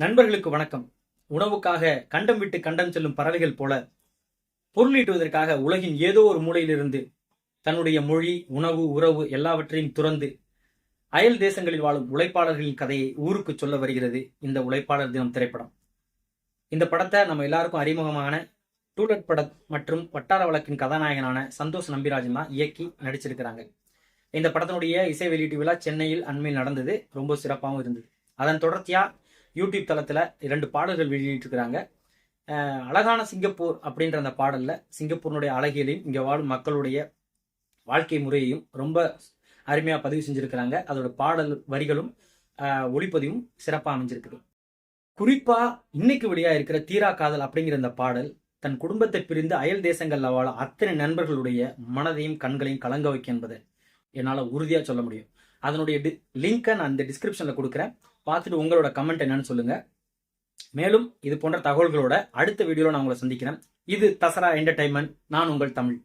நண்பர்களுக்கு வணக்கம். உணவுக்காக கண்டம் விட்டு கண்டம் செல்லும் பறவைகள் போல பொருளீட்டுவதற்காக உலகின் ஏதோ ஒரு மூலையிலிருந்து தன்னுடைய மொழி உணவு உறவு எல்லாவற்றையும் துறந்து அயல் தேசங்களில் வாழும் உழைப்பாளர்களின் கதையை ஊருக்கு சொல்ல வருகிறது இந்த உழைப்பாளர் தினம் திரைப்படம். இந்த படத்தை நம்ம எல்லாருக்கும் அறிமுகமான டூலட் படம் மற்றும் வட்டார வழக்கின் கதாநாயகனான சந்தோஷ் நம்பிராஜன் தான் இயக்கி நடிச்சிருக்கிறாங்க. இந்த படத்தினுடைய இசை வெளியீட்டு விழா சென்னையில் அண்மையில் நடந்தது. ரொம்ப சிறப்பாகவும் இருந்தது. அதன் தொடர்ச்சியா யூடியூப் தளத்தில் இரண்டு பாடல்கள் வெளியிட்டிருக்கிறாங்க. அழகான சிங்கப்பூர் அப்படின்ற அந்த பாடலில் சிங்கப்பூரினுடைய அழகியலையும் இங்கே வாழும் மக்களுடைய வாழ்க்கை முறையையும் ரொம்ப அருமையாக பதிவு செஞ்சுருக்கிறாங்க. அதோட பாடல் வரிகளும் ஒளிப்பதிவும் சிறப்பாக அமைஞ்சிருக்குது குறிப்பாக இன்னைக்கு வழியாக இருக்கிற தீரா காதல் அப்படிங்கிற அந்த பாடல் தன் குடும்பத்தை பிரிந்து அயல் தேசங்களில் வாழ அத்தனை நண்பர்களுடைய மனதையும் கண்களையும் கலங்க வைக்க என்பதை என்னால் உறுதியாக சொல்ல முடியும். அதனுடைய டி லிங்கை நான் இந்த டிஸ்கிரிப்ஷனில் கொடுக்குறேன். பார்த்துட்டு உங்களோட கமெண்ட் என்னன்னு சொல்லுங்கள் மேலும் இது போன்ற தகவல்களோட அடுத்த வீடியோவில் நான் உங்களை சந்திக்கிறேன். இது தசரா என்டர்டைன்மெண்ட் நான் உங்கள் தமிழ்.